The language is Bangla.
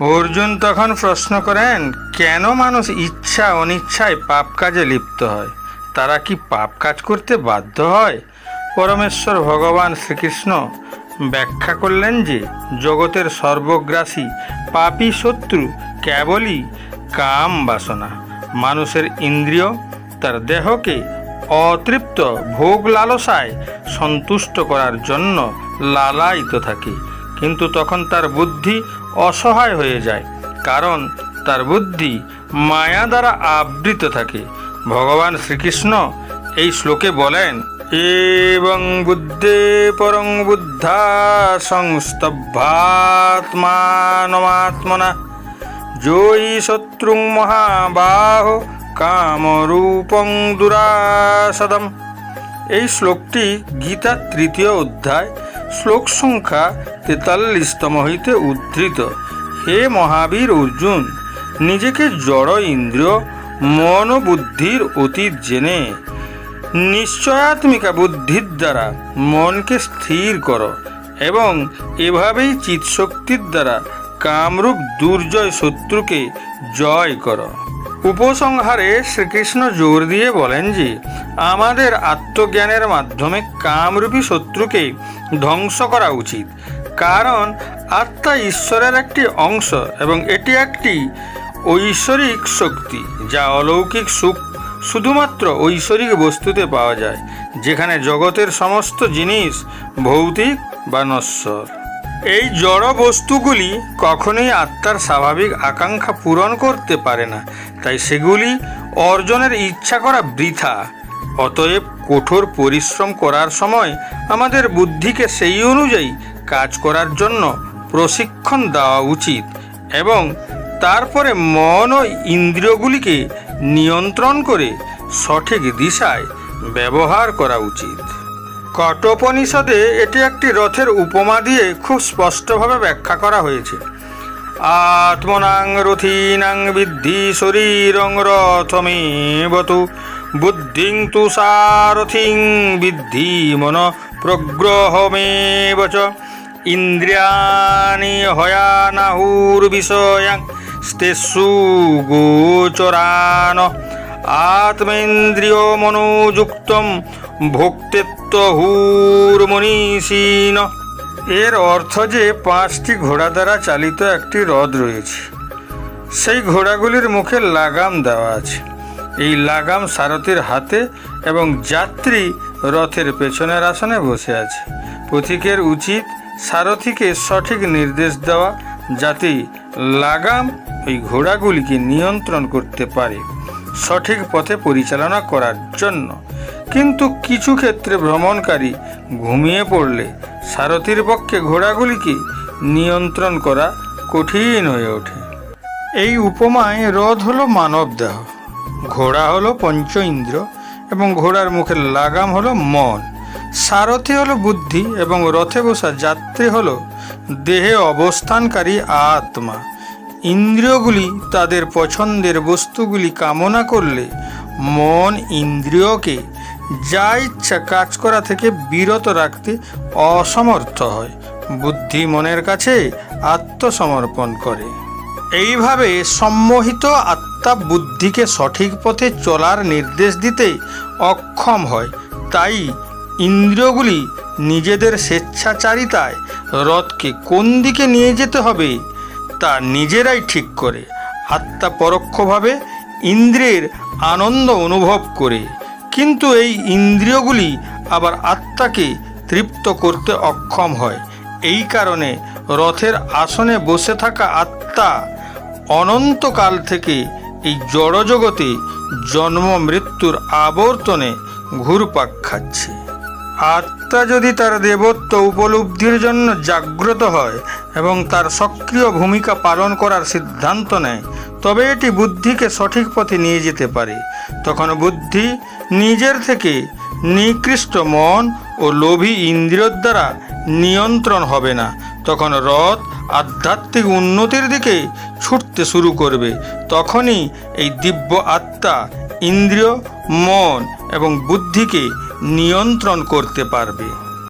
অর্জুন তখন প্রশ্ন করেন, কেন মানুষ ইচ্ছা অনিচ্ছায় পাপ কাজে লিপ্ত হয়? তারা কি পাপ কাজ করতে বাধ্য হয়? পরমেশ্বর ভগবান শ্রীকৃষ্ণ ব্যাখ্যা করলেন যে, জগতের সর্বগ্রাসী, পাপী শত্রু কেবলই কাম বাসনা। মানুষের ইন্দ্রিয় তার দেহকে অতৃপ্ত, ভোগ লালসায় সন্তুষ্ট করার জন্য লালায়িত থাকে। কিন্তু তখন তার বুদ্ধি অসহায় হয়ে যায়, কারণ তার বুদ্ধি মায়া দ্বারা আবৃত থাকে। ভগবান শ্রীকৃষ্ণ এই শ্লোকে বলেন, এবং বুদ্ধে পরং বুদ্ধা সংস্তভাত্মানমাত্মনা জয়ী শত্রুং মহাবাহ কামরূপং দুরাসদম। এই শ্লোকটি গীতার তৃতীয় অধ্যায় শ্লোক সংখ্যা তেতাল্লিশতম হইতে উদ্ধৃত। হে মহাবীর অর্জুন, নিজেকে জড় ইন্দ্রিয়, মন বুদ্ধির অতীত জেনে। নিশ্চয়াত্মিকা বুদ্ধির দ্বারা মনকে স্থির করো এবং এভাবেই চিৎশক্তির দ্বারা কামরূপ দুর্জয় শত্রুকে জয় করো। উপসংহারে শ্রীকৃষ্ণ জোর দিয়ে বলেন যে, আমাদের আত্মজ্ঞানের মাধ্যমে কামরূপী শত্রুকে ধ্বংস করা উচিত। কারণ আত্মা ঈশ্বরের একটি অংশ এবং এটি একটি ঐশ্বরিক শক্তি, যা অলৌকিক সুখ শুধুমাত্র ঐশ্বরিক বস্তুতে পাওয়া যায়, যেখানে জগতের সমস্ত জিনিস ভৌতিক বা নশ্বর। এই জড় বস্তুগুলি কখনোই আত্মার স্বাভাবিক আকাঙ্ক্ষা পূরণ করতে পারে না। তাই সেগুলি অর্জনের ইচ্ছা করা বৃথা। অতএব কঠোর পরিশ্রম করার সময় আমাদের বুদ্ধিকে সেই অনুযায়ী কাজ করার জন্য প্রশিক্ষণ দেওয়া উচিত এবং তারপরে মন ও ইন্দ্রিয়গুলিকে নিয়ন্ত্রণ করে সঠিক দিশায় ব্যবহার করা উচিত। কটোপনিষদে এটি একটি রথের উপমা দিয়ে খুব স্পষ্টভাবে ব্যাখ্যা করা হয়েছে। আত্মনাং রথীনাং বিদ্ধি শরীরং রথমেবতু, বুদ্ধিং তু সারথিং বিদ্ধি মন প্রগ্রহমেব চ ইন্দ্রিয়াণি হয়ানাহুর্বিষয়াং স্তেষু গোচরান আত্মেন্দ্রিয় মনোযুক্তম ভোক্তেত্বহুর্মনীষীন এর অর্থ যে পাঁচটি ঘোড়া দ্বারা চালিত একটি রথ রয়েছে। সেই ঘোড়াগুলির মুখে লাগাম দেওয়া আছে। এই লাগাম সারথীর হাতে এবং যাত্রী রথের পেছনের আসনে বসে আছে। পথিকের উচিত সারথীকে সঠিক নির্দেশ দেওয়া যাতে লাগাম ওই ঘোড়াগুলিকে নিয়ন্ত্রণ করতে পারে। সঠিক পথে পরিচালনা করার জন্য। কিন্তু কিছু ক্ষেত্রে ভ্রমণকারী ঘুমিয়ে পড়লে সারথীর পক্ষে ঘোড়াগুলিকে নিয়ন্ত্রণ করা কঠিন হয়ে ওঠে। এই উপমায় রথ হলো মানব দেহ। ঘোড়া হলো পঞ্চ ইন্দ্র এবং ঘোড়ার মুখের লাগাম হলো মন। সারথি হলো বুদ্ধি এবং রথে বসা যাত্রী হলো দেহে অবস্থানকারী আত্মা। ইন্দ্রিয়গুলি তাদের পছন্দের বস্তুগুলি কামনা করলে মন ইন্দ্রিয়কে যা ইচ্ছা কাজ করা থেকে বিরত রাখতে অসমর্থ হয়, বুদ্ধি মনের কাছে আত্মসমর্পণ করে। এইভাবে সম্মোহিত আত্মা বুদ্ধিকে সঠিক পথে চলার নির্দেশ দিতে অক্ষম হয়, তাই ইন্দ্রিয়গুলি নিজেদের স্বেচ্ছাচারিতায় রথকে কোন দিকে নিয়ে যেতে হবে তা নিজেরাই ঠিক করে। আত্মা পরোক্ষভাবে ইন্দ্রিয়ের আনন্দ অনুভব করে। কিন্তু এই ইন্দ্রিয়গুলি আবার আত্মাকে তৃপ্ত করতে অক্ষম হয়। এই কারণে রথের আসনে বসে থাকা আত্মা অনন্তকাল থেকে এই জড়জগতে জন্ম মৃত্যুর আবর্তনে ঘুরপাক খাচ্ছে। আত্মা যদি তার দেবত্ব উপলব্ধির জন্য জাগ্রত হয় এবং তার সক্রিয় ভূমিকা পালন করার সিদ্ধান্ত নেয়, তবে এটি বুদ্ধিকে সঠিক পথে নিয়ে যেতে পারে। তখন বুদ্ধি নিজের থেকে নিকৃষ্ট মন ও লোভী ইন্দ্রিয়র দ্বারা নিয়ন্ত্রণ হবে না। তখন রথ আধ্যাত্মিক উন্নতির দিকে ছুটতে শুরু করবে। তখনই এই দিব্য আত্মা ইন্দ্রিয়, মন এবং বুদ্ধিকে নিয়ন্ত্রণ করতে পারবে।